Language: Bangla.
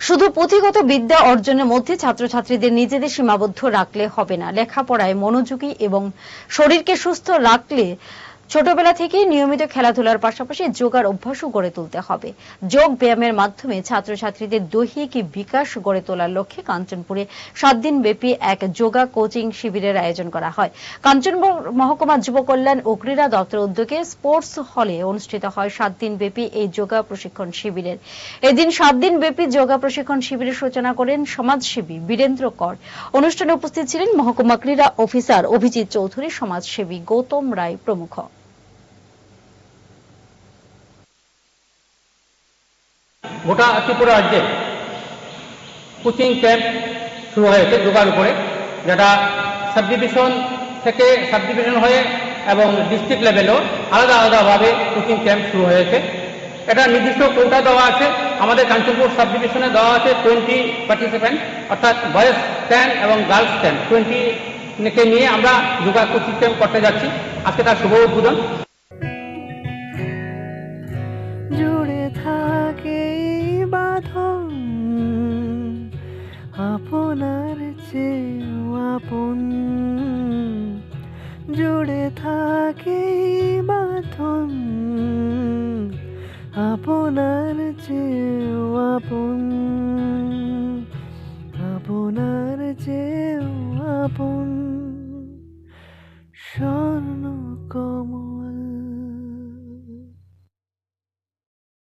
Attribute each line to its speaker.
Speaker 1: শুধু পুঁথিগত বিদ্যা অর্জনের মধ্যে ছাত্রছাত্রীদের নিজেদের সীমাবদ্ধ রাখলে হবে না। লেখাপড়ায় মনোযোগী এবং শরীরকে সুস্থ রাখলে ছোটবেলা থেকেই নিয়মিত খেলাধুলার পাশাপাশি যোগার অভ্যাসও গড়ে তুলতে হবে। যোগ ব্যায়ামের মাধ্যমে ছাত্রছাত্রীদের দৈহিক বিকাশ গড়ে তোলার লক্ষ্যে কাঞ্চনপুরে সাত দিন ব্যাপী এক যোগা কোচিং শিবিরের আয়োজন করা হয়। কাঞ্চনপুর মহকুমা যুব কল্যাণ ও ক্রীড়া দপ্তর উদ্যোগে স্পোর্টস হলে অনুষ্ঠিত হয় সাত দিন ব্যাপী এই যোগা প্রশিক্ষণ শিবিরের। এদিন সাত দিন ব্যাপী যোগা প্রশিক্ষণ শিবিরের সূচনা করেন সমাজসেবী বীরেন্দ্র কর। অনুষ্ঠানে উপস্থিত ছিলেন মহকুমা ক্রীড়া অফিসার অভিজিৎ চৌধুরী, সমাজসেবী গৌতম রায় প্রমুখ।
Speaker 2: গোটা ত্রিপুরা রাজ্যে কোচিং ক্যাম্প শুরু হয়েছে যোগার উপরে যেটা সাব ডিভিশন থেকে সাব ডিভিশন হয়ে এবং ডিস্ট্রিক্ট লেভেলেও আলাদা আলাদাভাবে কোচিং ক্যাম্প শুরু হয়েছে এটা নির্দিষ্ট কোটা দেওয়া আছে, আমাদের কাঞ্চনপুর সাব ডিভিশনে দেওয়া আছে টোয়েন্টি পার্টিসিপেন্ট, অর্থাৎ বয়েজ টেন এবং গার্লস টেন টোয়েন্টিকে নিয়ে আমরা যোগা কোচিং ক্যাম্প করতে যাচ্ছি। আজকে তার শুভ উদ্বোধন।
Speaker 3: আপনার চেয়েও আপন। জুড়ে থাকে বাথন আপনার চেয়েও আপন। আপনার চেয়েও আপন। স্বর্ণ কমল